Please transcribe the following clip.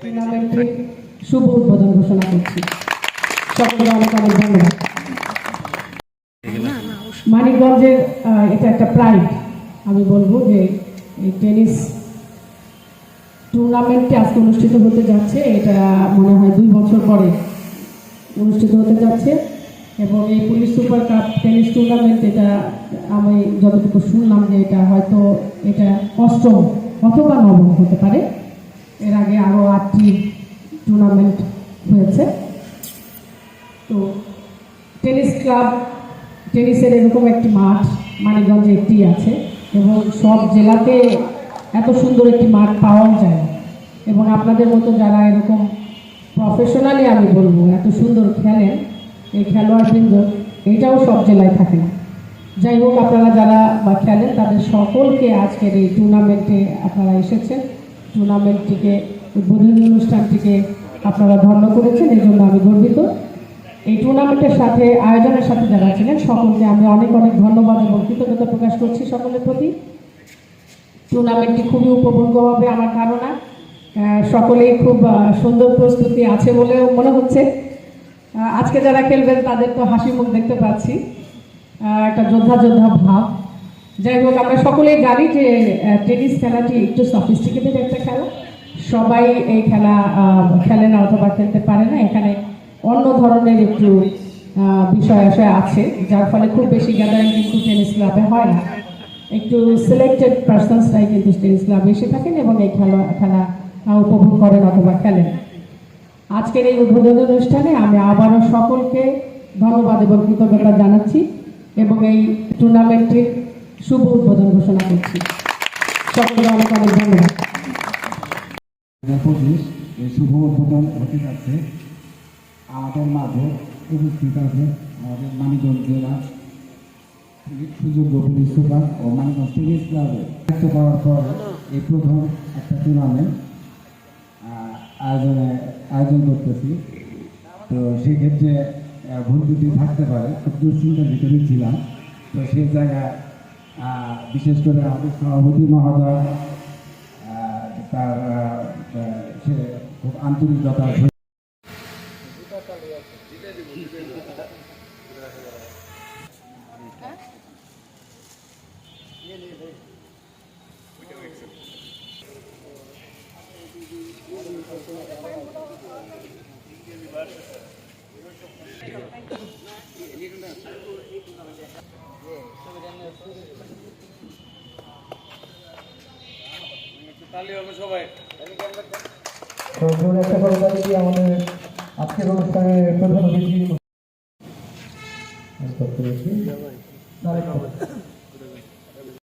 টুর্নামেন্টের শুভ উদ্বোধন ঘোষণা করছি। সকলকে অনেক অনেক ধন্যবাদ। মানিকগঞ্জের এটা একটা প্রাইড আমি বলব যে এই টেনিস টুর্নামেন্টটি আজকে অনুষ্ঠিত হতে যাচ্ছে। এটা মনে হয় দুই বছর পরে অনুষ্ঠিত হতে যাচ্ছে। এবং এই police super cup tennis tournament এটা আমি যতটুকু শুনলাম যে এটা হয়তো এটা অষ্টম অথবা নবম হতে পারে। এর আগে আরও আটটি টুর্নামেন্ট হয়েছে। তো টেনিস ক্লাব, টেনিসের এরকম একটি মাঠ মানিকগঞ্জে একটি আছে এবং সব জেলাতে এত সুন্দর একটি মাঠ পাওয়াও যায়। এবং আপনাদের মতো যারা এরকম প্রফেশনালি আমি বলব, এত সুন্দর খেলেন, এই খেলোয়াড়বৃন্দ, এটাও সব জেলায় থাকে না। যাই হোক, আপনারা যারা বা খেলেন, তাদের সকলকে আজকের এই টুর্নামেন্টে আপনারা এসেছেন। টুর্নামেন্টটিকে, উদ্বোধনী অনুষ্ঠানটিকে আপনারা ধন্য করেছেন, এই জন্য আমি গর্বিত। এই টুর্নামেন্টের সাথে, আয়োজনের সাথে যারা ছিলেন, সকলকে আমি অনেক অনেক ধন্যবাদ এবং কৃতজ্ঞতা প্রকাশ করছি সকলের প্রতি। টুর্নামেন্টটি খুবই উপভোগ্য হবে আমার ধারণা। সকলেই খুব সুন্দর প্রস্তুতি আছে বলেও মনে হচ্ছে। আজকে যারা খেলবেন, তাদের তো হাসি মুখ দেখতে পাচ্ছি। একটা যোদ্ধা যোদ্ধা ভাব। যাই হোক, আমরা সকলেই জানি যে টেনিস খেলাটি একটু সফিস্টিকেটেড একটা খেলা। সবাই এই খেলা খেলে না অথবা খেলতে পারে না। এখানে অন্য ধরনের একটু বিষয় আশয় আছে, যার ফলে খুব বেশি গ্যাদারিং কিন্তু টেনিস ক্লাবে হয় না। একটু সিলেক্টেড পার্সনসরাই কিন্তু টেনিস ক্লাবে এসে থাকেন এবং এই খেলা খেলা উপভোগ করেন অথবা খেলেন। আজকের এই উদ্বোধন অনুষ্ঠানে আমি আবারও সকলকে ধন্যবাদ এবং কৃতজ্ঞতা জানাচ্ছি এবং এই টুর্নামেন্টের শুভ উদ্বোধন ঘোষণা করছি। সকলকে অনেক এই শুভ উদ্বোধন হতে যাচ্ছে আমাদের মাঝে উপস্থিত আছে আমাদের মানিকগঞ্জ জেলা সুযোগ্য পুলিশ সুপার ও মানিকগঞ্জ টেনিস ক্লাবে পর এই প্রথম আয়োজনে আয়োজন করতেছি। তো সেক্ষেত্রে ভুল ত্রুটি থাকতে পারে, খুব দুশ্চিন্তার ভিতরে ছিলাম। তো সেই জায়গায় বিশেষ করে আমাদের সভাপতি মহোদয় তার খুব আন্তরিকতার সহিত তো জোরে একটা করে তালি দিয়ে আমাদের আজকের অনুষ্ঠানের প্রধান অতিথি